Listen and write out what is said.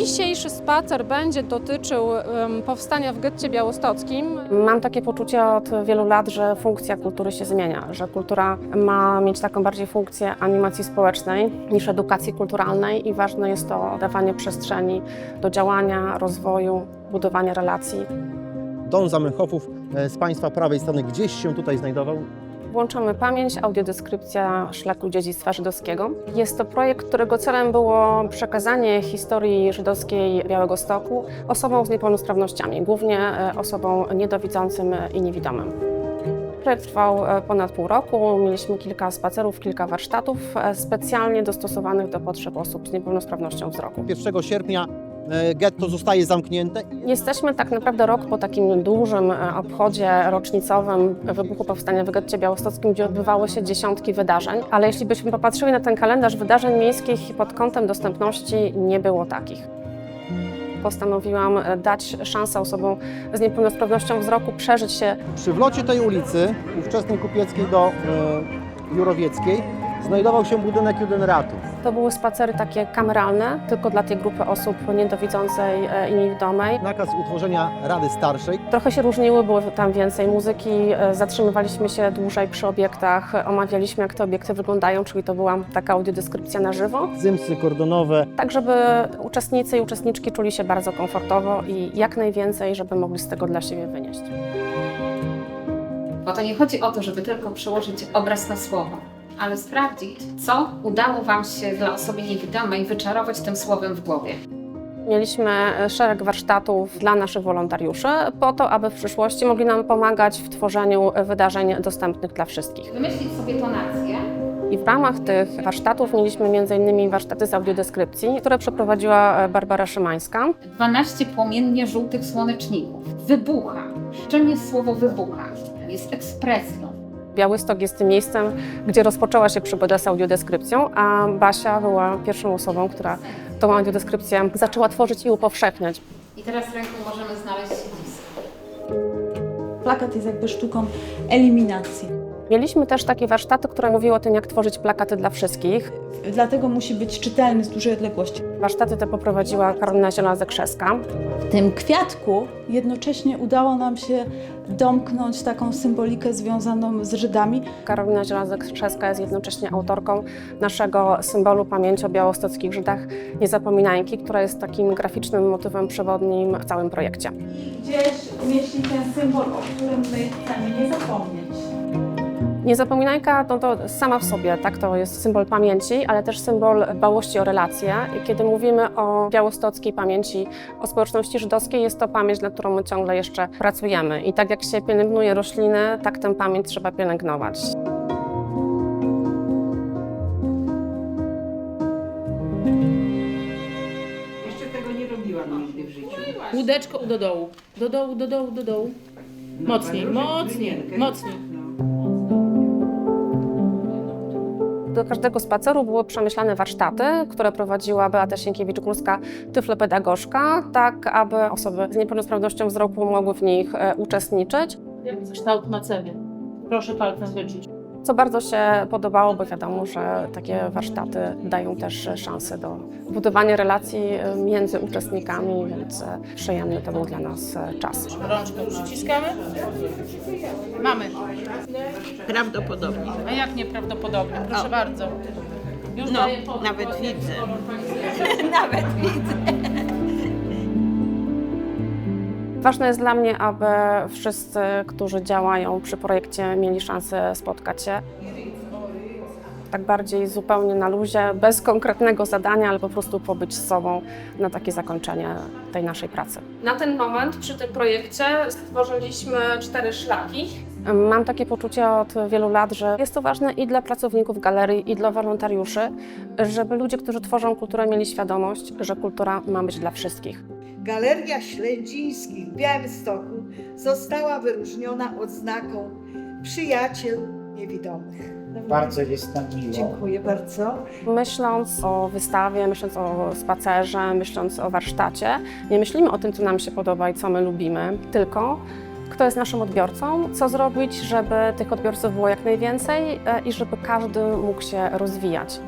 Dzisiejszy spacer będzie dotyczył powstania w getcie białostockim. Mam takie poczucie od wielu lat, że funkcja kultury się zmienia, że kultura ma mieć taką bardziej funkcję animacji społecznej niż edukacji kulturalnej i ważne jest to dawanie przestrzeni do działania, rozwoju, budowania relacji. Don Zamenhofów e, z Państwa prawej strony gdzieś się tutaj znajdował. Włączamy pamięć, audiodeskrypcja szlaku dziedzictwa żydowskiego. Jest to projekt, którego celem było przekazanie historii żydowskiej Białego Stoku osobom z niepełnosprawnościami, głównie e, osobom niedowidzącym i niewidomym. Projekt trwał e, ponad pół roku. Mieliśmy kilka spacerów, kilka warsztatów e, specjalnie dostosowanych do potrzeb osób z niepełnosprawnością wzroku. 1 sierpnia getto zostaje zamknięte. Jesteśmy tak naprawdę rok po takim dużym e, obchodzie rocznicowym wybuchu powstania w getcie białostockim, gdzie odbywały się dziesiątki wydarzeń, ale jeśli byśmy popatrzyli na ten kalendarz wydarzeń miejskich pod kątem dostępności, nie było takich. Postanowiłam e, dać szansę osobom z niepełnosprawnością wzroku przeżyć się Przy wlocie tej ulicy, ówczesnej Kupieckiej do e, Jurowieckiej, znajdował się budynek Judenratu. To były spacery takie kameralne, tylko dla tej grupy osób niedowidzącej e, i niewidomej. Nakaz utworzenia Rady Starszej. Trochę się różniły, było tam więcej muzyki, e, zatrzymywaliśmy się dłużej przy obiektach, e, omawialiśmy jak te obiekty wyglądają, czyli to była taka audiodeskrypcja na żywo, Zymsy kordonowe. tak żeby uczestnicy i uczestniczki czuli się bardzo komfortowo i jak najwięcej, żeby mogli z tego dla siebie wynieść. Bo to nie chodzi o to, żeby tylko przełożyć obraz na słowo, ale sprawdzić, co udało Wam się dla osoby niewidomej wyczarować tym słowem w głowie. Mieliśmy e, szereg warsztatów dla naszych wolontariuszy po to, aby w przyszłości mogli nam pomagać w tworzeniu e, wydarzeń dostępnych dla wszystkich. Wymyślić sobie tonację, I w ramach tych warsztatów mieliśmy m.in. warsztaty z audiodeskrypcji, które przeprowadziła e, Barbara Szymańska. 12 płomiennie żółtych słoneczników. Wybucha. Czym jest słowo wybucha? Jest ekspresją. Białystok jest tym miejscem, gdzie rozpoczęła się przygoda z audiodeskrypcją, a Basia była pierwszą osobą, która tą audiodeskrypcję zaczęła tworzyć i upowszechniać. I teraz ręką możemy znaleźć siedzisko. Plakat jest jakby sztuką eliminacji. Mieliśmy też takie warsztaty, które mówiły o tym, jak tworzyć plakaty dla wszystkich. Dlatego musi być czytelny z dużej odległości. Warsztaty te poprowadziła Karolina Zielona-Zekrzeska. W tym kwiatku jednocześnie udało nam się domknąć taką symbolikę związaną z Żydami. Karolina Zielona-Zekrzeska jest jednocześnie autorką naszego symbolu pamięci o białostockich Żydach Niezapominańki, która jest takim graficznym motywem przewodnim w całym projekcie. Gdzieś mieści ten symbol, o którym my chcemy nie zapomnieć. Niezapominajka no to sama w sobie, tak, to jest symbol pamięci, ale też symbol dbałości o relacje. I kiedy mówimy o białostockiej pamięci, o społeczności żydowskiej, jest to pamięć, nad którą my ciągle jeszcze pracujemy. I tak jak się pielęgnuje rośliny, tak tę pamięć trzeba pielęgnować. Jeszcze tego nie robiłam nigdy w życiu. Łódeczko do dołu. Do dołu, do dołu, do dołu. Mocniej, mocniej, mocniej. Do każdego spaceru były przemyślane warsztaty, które prowadziła Beata Sienkiewicz-Górska, tyflopedagogzka, tak aby osoby z niepełnosprawnością wzroku mogły w nich e, uczestniczyć. Kształt macewy. Proszę palcem wyczyć. Co bardzo się podobało, bo wiadomo, że takie warsztaty dają też szansę do budowania relacji e, między uczestnikami, więc e, przyjemny to był dla nas e, czas. Rączką przyciskamy. Mamy. Prawdopodobnie. A jak nieprawdopodobnie? Proszę O. bardzo. Już No, nawet widzę. Nawet widzę. Ważne jest dla mnie, aby wszyscy, którzy działają przy projekcie, mieli szansę spotkać się. Tak bardziej zupełnie na luzie, bez konkretnego zadania, ale po prostu pobyć z sobą na takie zakończenie tej naszej pracy. Na ten moment przy tym projekcie stworzyliśmy cztery szlaki. Mam takie poczucie od wielu lat, że jest to ważne i dla pracowników galerii, i dla wolontariuszy, żeby ludzie, którzy tworzą kulturę, mieli świadomość, że kultura ma być dla wszystkich. Galeria Śledzińskich w Białymstoku została wyróżniona odznaką Przyjaciel Niewidomych. Bardzo jest nam miło. Dziękuję bardzo. Myśląc o wystawie, myśląc o spacerze, myśląc o warsztacie, nie myślimy o tym, co nam się podoba i co my lubimy, tylko kto jest naszym odbiorcą, co zrobić, żeby tych odbiorców było jak najwięcej e, i żeby każdy mógł się rozwijać.